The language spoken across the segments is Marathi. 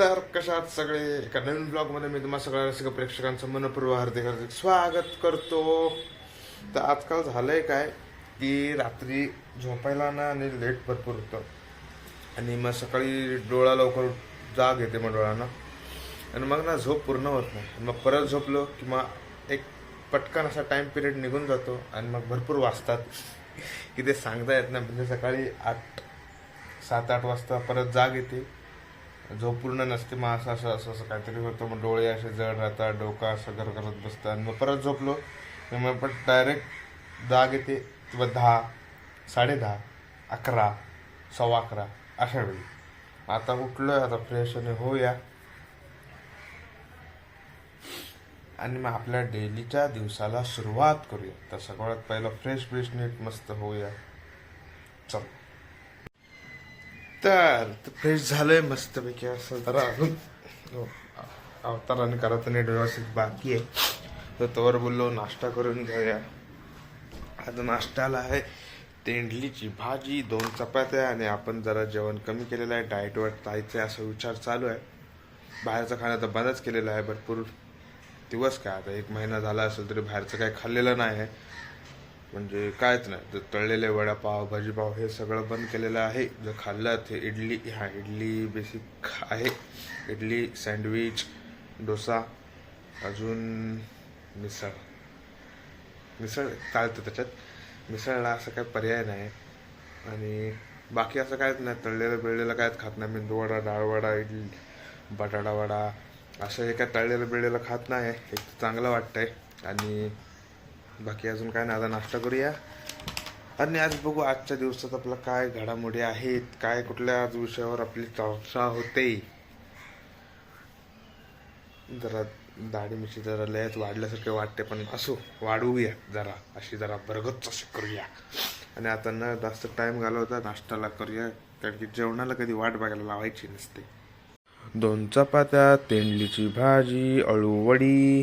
तर कशात सगळे? एका नवीन ब्लॉगमध्ये मी तुम्हाला सगळ्या रसिक प्रेक्षकांचं मनपूर्व हार्दिक हार्दिक स्वागत करतो. तर आजकाल झालं आहे काय की रात्री झोपायला ना आणि लेट भरपूर होतं. आणि मग सकाळी डोळा लवकर जाग येते मग डोळ्यांना आणि मग ना झोप पूर्ण होत नाही. मग परत झोपलो की मग एक पटकन असा टाईम पिरियड निघून जातो आणि मग भरपूर वाजतात की ते सांगता येत नाही. म्हणजे सकाळी आठ सात आठ वाजता परत जाग येते. झोप पूर्ण नसते मग असं असं असं असं काहीतरी होतं. मग डोळे असे जड राहतात डोका असं कर करत बसतं आणि मग परत झोपलो. मग पण डायरेक्ट जाग येते किंवा दहा साडे दहा अकरा सव्वा अकरा अशा वेळी. आता उठलो आता फ्रेश आणि होऊया. आणि मग आपल्या डेलीच्या दिवसाला सुरुवात करूया. तर सगळ्यात पहिलं फ्रेश फ्रेश नीट मस्त होऊया. चल. तर फ्रेश झालंय मस्तपैकी असं जरा अजून. हो. अवताराने करायचं नीट व्यवस्थित बाकी आहे. तर तोवर बोललो नाश्ता करून घेऊया. आता नाश्त्याला आहे तेंडलीची भाजी दोन चपात्या आणि आपण जरा जेवण कमी केलेलं आहे डाएटवर जायचं आहे असा विचार चालू आहे. बाहेरचं खाणं तर बंदच केलेलं आहे भरपूर दिवस काय आता एक महिना झाला असेल तरी बाहेरचं काही खाल्लेलं नाही आहे. म्हणजे कायच नाही. तर तळलेले वडापाव भाजीपाव हे सगळं बंद केलेलं आहे. जर खाल्लं ते इडली हा इडली बेसिक आहे. इडली सँडविच डोसा अजून मिसळ. मिसळ चालतं त्याच्यात. मिसळला असं काही पर्याय नाही. आणि बाकी असं कायच नाही. तळलेलं बिळलेलं कायच खात नाही. मेंदू वडा डाळ वडा इडली बटाटा वडा असं हे काय तळलेलं बिळलेलं खात नाही. एक चांगलं वाटतंय. आणि बाकी अजून काय नाही आता नाश्ता करूया. आणि आज बघू आजच्या दिवसात आपलं काय घडामोडी आहेत काय कुठल्या आज विषयावर आपली चर्चा होते. जरा दाढी मिशी जरा लयच वाढल्यासारखे वाटते पण असो वाढवूया जरा अशी जरा बरगच अशी करूया. आणि आता न जास्त टाइम घालवता नाश्त्याला करूया कारण की जेवणाला कधी वाट बघायला लावायची नसते. दोन चपात्या तेंडलीची भाजी अळूवडी.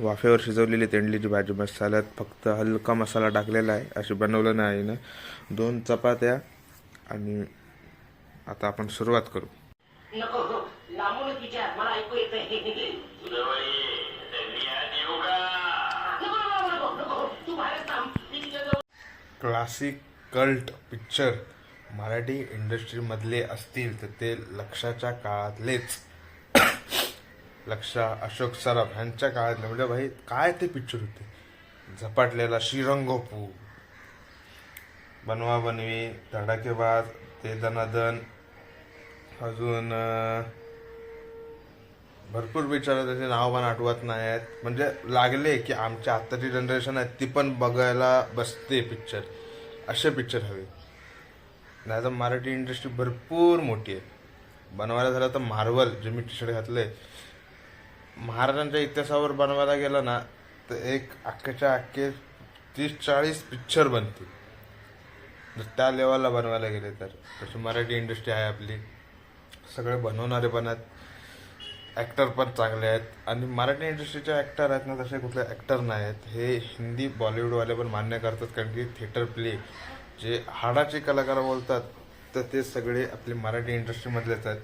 वाफेवर शिजवलेली तेंडलीची भाजी मसाल्यात फक्त हलका मसाला टाकलेला आहे. अशी बनवलं नाही ना दोन चपात्या आणि आता आपण सुरुवात करू. क्लासिक कल्ट पिक्चर मराठी इंडस्ट्रीमधले असतील तर ते लक्षाच्या काळातलेच. लक्षा अशोक सराफ ह्यांच्या काळातले. म्हणजे भाई काय ते पिक्चर होते? झपाटलेला श्रीरंगोपू. बनवा बनवी धडाकेबाज ते दनादन अजून भरपूर पिक्चर त्याचे नाव पण आठवत नाही आहेत म्हणजे लागले की आमच्या आत्ताची जनरेशन आहे ती पण बघायला बसते पिक्चर असे पिक्चर हवे. नाही तर मराठी इंडस्ट्री भरपूर मोठी आहे. बनवायला झालं तर मार्वल जे मी टी शर्ट घातले महाराजांच्या इतिहासावर बनवायला गेलं ना तर एक अख्ख्याच्या अख्खे तीस चाळीस पिक्चर बनतील. जर त्या लेवलला बनवायला गेले तर. तशी मराठी इंडस्ट्री आहे आपली. सगळे बनवणारे पण आहेत. ॲक्टर पण चांगले आहेत. आणि मराठी इंडस्ट्रीचे ॲक्टर आहेत ना तसे कुठले ॲक्टर नाही आहेत. हे हिंदी बॉलिवूडवाले पण मान्य करतात कारण की थिएटर प्ले जे हाडाचे कलाकार बोलतात तर ते सगळे आपले मराठी इंडस्ट्रीमधलेच आहेत.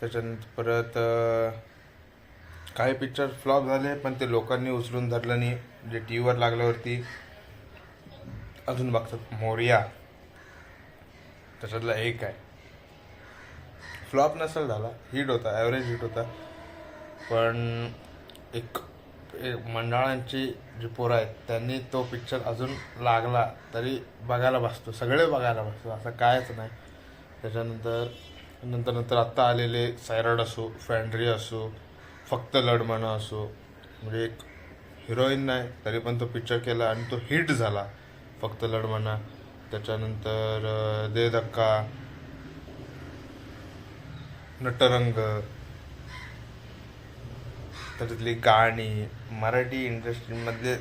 त्याच्यानंतर परत काही पिक्चर फ्लॉप झाले पण ते लोकांनी उचलून धरलं नाही. जे टी व्हीवर लागल्यावरती अजून बघतात मोरिया. त्याच्यातला एक आहे. फ्लॉप नसेल झाला हिट होता ॲव्हरेज हिट होता. पण एक एक मंडळांची जी पोरं आहेत त्यांनी तो पिक्चर अजून लागला तरी बघायला बसतो. सगळे बघायला बसतो असं कायच नाही. त्याच्यानंतर नंतर नंतर आत्ता आलेले सायरॉड असो फॅन्ड्री असो फक्त लढमणं असो म्हणजे एक हिरोईन नाही तरी पण तो पिक्चर केला आणि तो हिट झाला. फक्त लढमणा त्याच्यानंतर दे धक्का नटरंग त्याच्यातली गाणी मराठी इंडस्ट्रीमधले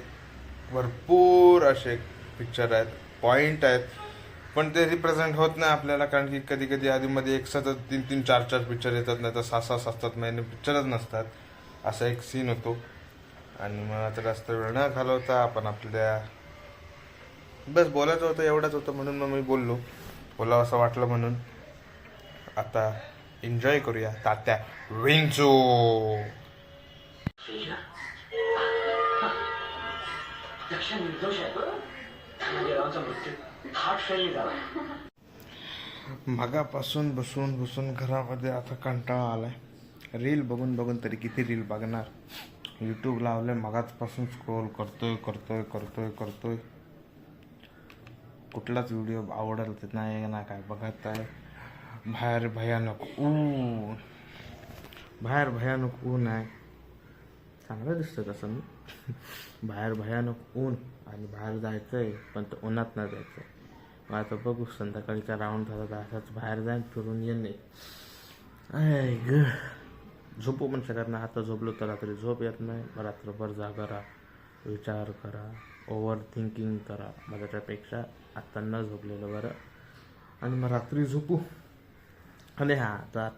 भरपूर असे पिक्चर आहेत पॉईंट आहेत. पण ते रिप्रेझेंट होत नाही आपल्याला कारण की कधी कधी आधीमध्ये एक सतत तीन तीन चार चार पिक्चर येतात नाही तर सहा सहा सात सात महिने पिक्चरच नसतात. असा एक सीन होतो. आणि मग आता जास्त वेळ न घालवता आपण आपल्या बस बोलायचं होतं एवढंच होतं म्हणून मग मी बोललो. बोलावं असं वाटलं म्हणून. आता एन्जॉय करूया. तात्या विंचो! दक्षिण निर्दोष आहे बरं मृत्यू. झाला. मगापासून बसून बसून घरामध्ये आता कंटाळा आलाय. रील बघून बघून तरी किती रील बघणार? यूट्यूब लावले मगाचपासून स्क्रोल करतोय करतोय करतोय करतोय. कुठलाच व्हिडिओ आवडल ते नाही ना काय बघत आहे. बाहेर भयानक ऊन. बाहेर भयानक ऊन आहे. चांगलं दिसतं तसं. मी बाहेर भयानक ऊन आणि बाहेर जायचं आहे पण तर उन्हात नाही जायचं मग आता बघू संध्याकाळीचा राऊंड झाला तर असाच बाहेर जाईन फिरून येणे आय ग. झोपू पण शकत नाही. आता झोपलो तर रात्री झोप येत नाही. मग रात्रभर जागा राहा विचार करा ओव्हर थिंकिंग करा. मग त्याच्यापेक्षा आत्ता न झोपलेलं बरं. आणि मग रात्री झोपू. आणि हां आता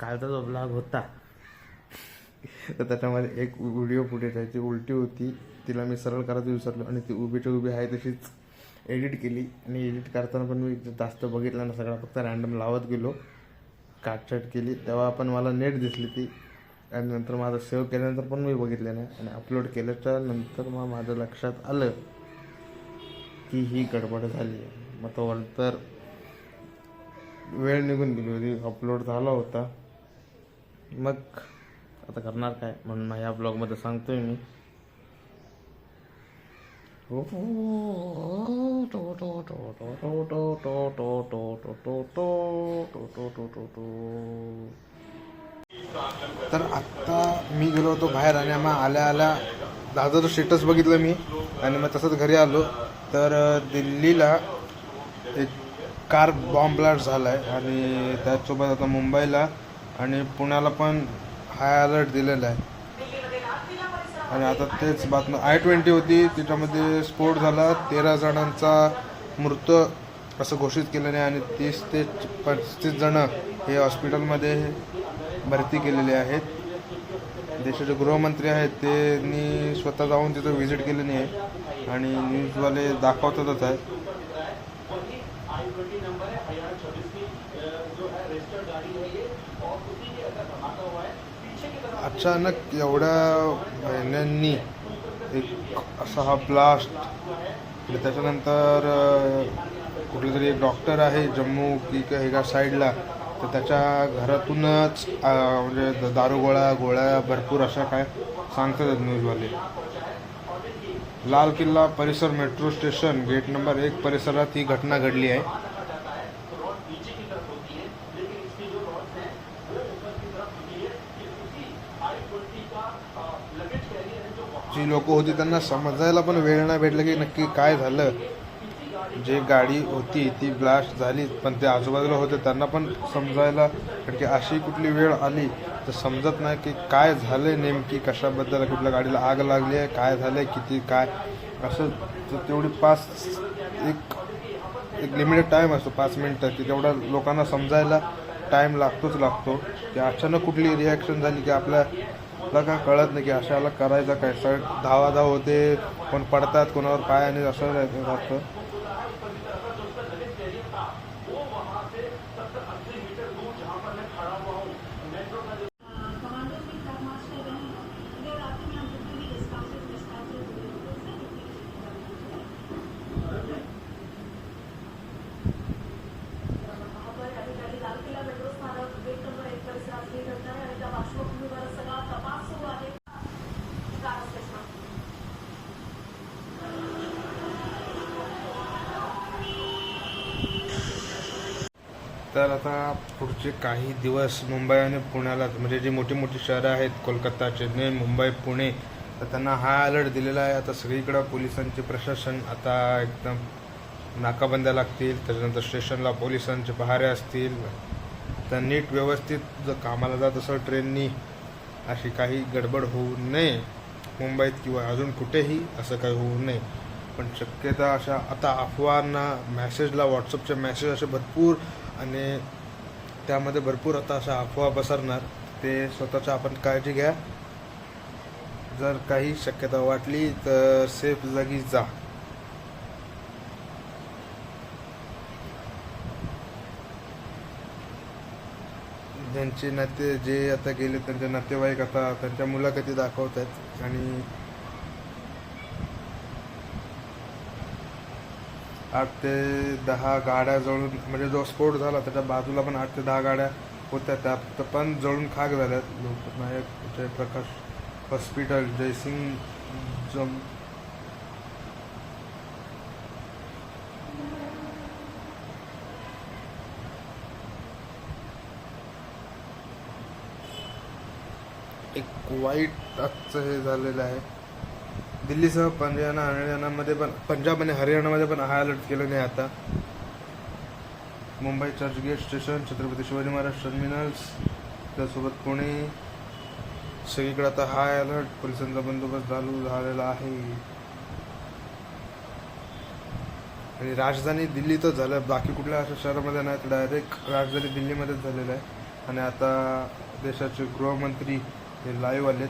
कालचा जो ब्लॉग होता तर त्याच्यामध्ये एक व्हिडिओ फुटेज आहे ती उलटी होती. तिला मी सरळ करायचं विसरलो आणि ती उभीच्या उभी आहे तशीच एडिट केली. आणि एडिट करताना पण मी जास्त बघितलं ना सगळं फक्त रॅन्डम लावत गेलो. काटछाट केली. तेव्हा पण मला नेट दिसली ती. आणि नंतर माझं सेव्ह केल्यानंतर पण मी बघितलं नाही. आणि अपलोड केल्याच्यानंतर मग माझं लक्षात आलं की ही गडबड झाली आहे. मग तो तर वेळ निघून गेली होती. अपलोड झाला होता. मग आता करणार काय म्हणून मग ह्या ब्लॉगमध्ये सांगतोय मी तर आत्ता मी गेलो होतो बाहेर आणि मग आल्या आल्या दादाचं स्टेटस बघितलं मी आणि मग तसंच घरी आलो तर दिल्लीला एक कार बॉम्ब ब्लास्ट झाला आहे आणि त्याचसोबत आता मुंबईला आणि पुण्याला पण हाय अलर्ट दिलेला आहे. आणि आता तेच बातमी आय ट्वेंटी होती त्याच्यामध्ये स्फोट झाला. तेरा जणांचा मृत असं घोषित केलेलं आहे आणि तीस ते पस्तीस जणं हे हॉस्पिटलमध्ये भरती केलेले आहेत. देशाचे गृहमंत्री आहेत त्यांनी स्वतः जाऊन तिथं व्हिजिट केलेली आहे आणि न्यूजवाले दाखवतातच आहे. अचानक एवढ्या महिन्यांनी एक असा हा ब्लास्ट आणि त्याच्यानंतर अं, कुठले तरी एक डॉक्टर आहे जम्मू की का एका साईडला तर त्याच्या घरातूनच म्हणजे द- दारुगोळा गोळ्या भरपूर अशा काय सांगतात न्यूजवाले लाल किल्ला परिसर मेट्रो स्टेशन गेट नंबर एक परिसरात ही घटना घडली आहे. जी लोक होती त्यांना समजायला पण वेळ नाही भेटला की नक्की काय झालं. जे गाडी होती ती ब्लास्ट झाली पण ते आजूबाजूला होते त्यांना पण समजायला कारण की अशी कुठली वेळ आली तर समजत नाही की काय झालं नेमकी कशाबद्दल कुठल्या गाडीला आग लागली आहे काय झालं किती काय. असं तर तेवढी पाच एक एक लिमिटेड टाईम असतो पाच मिनटं की तेवढा लोकांना समजायला टाईम लागतोच लागतो. की अचानक कुठली रिॲक्शन झाली की आपल्याला काय कळत नाही की अशाला करायचं काय? सग धावाधाव होते कोण पडतात कोणावर पाय आणि असं राहतं. तर आता पुढचे काही दिवस मुंबई आणि पुण्याला म्हणजे जी मोठी मोठी शहरं आहेत कोलकाता चेन्नई मुंबई पुणे तर त्यांना हा अलर्ट दिलेला आहे. आता सगळीकडं पोलिसांचे प्रशासन आता एकदम नाकाबंद्या लागतील. त्याच्यानंतर स्टेशनला पोलिसांचे पहारे असतील. तर नीट व्यवस्थित जर कामाला जात असेल ट्रेननी अशी काही गडबड होऊ नये. मुंबईत किंवा अजून कुठेही असं काही होऊ नये. पण शक्यता अशा आता अफवांना मॅसेजला व्हॉट्सअपचे मॅसेज असे भरपूर आणि त्यामध्ये भरपूर आता अशा अफवा पसरणार. ते स्वतःच्या आपण काळजी घ्या. जर काही शक्यता वाटली तर सेफ जागी जा. ज्यांचे नाते जे आता गेले त्यांचे नातेवाईक आता त्यांच्या मुलाखती दाखवत आहेत आणि आठ ते दहा गाड्या जळून म्हणजे जो स्फोट झाला त्याच्या बाजूला पण आठ ते दहा गाड्या होत्या त्यात पण जळून खाक झाल्यात. लोकनायक जयप्रकाश हॉस्पिटल जयसिंग जम एक वाईट आजचं हे झालेलं आहे. दिल्लीसह पंजाब हरियाणामध्ये पण पंजाब आणि हरियाणामध्ये पण हाय अलर्ट केलं नाही आता. मुंबई चर्चगेट स्टेशन छत्रपती शिवाजी महाराज टर्मिनल्स त्यासोबत पुणे. सगळीकडे आता हाय अलर्ट पोलिसांचा बंदोबस्त चालू झालेला आहे. आणि राजधानी दिल्लीतच झालं. बाकी कुठल्या अशा शहरामध्ये नाही तर डायरेक्ट राजधानी दिल्लीमध्येच झालेलं आहे. आणि आता देशाचे गृहमंत्री हे लाईव्ह आलेत.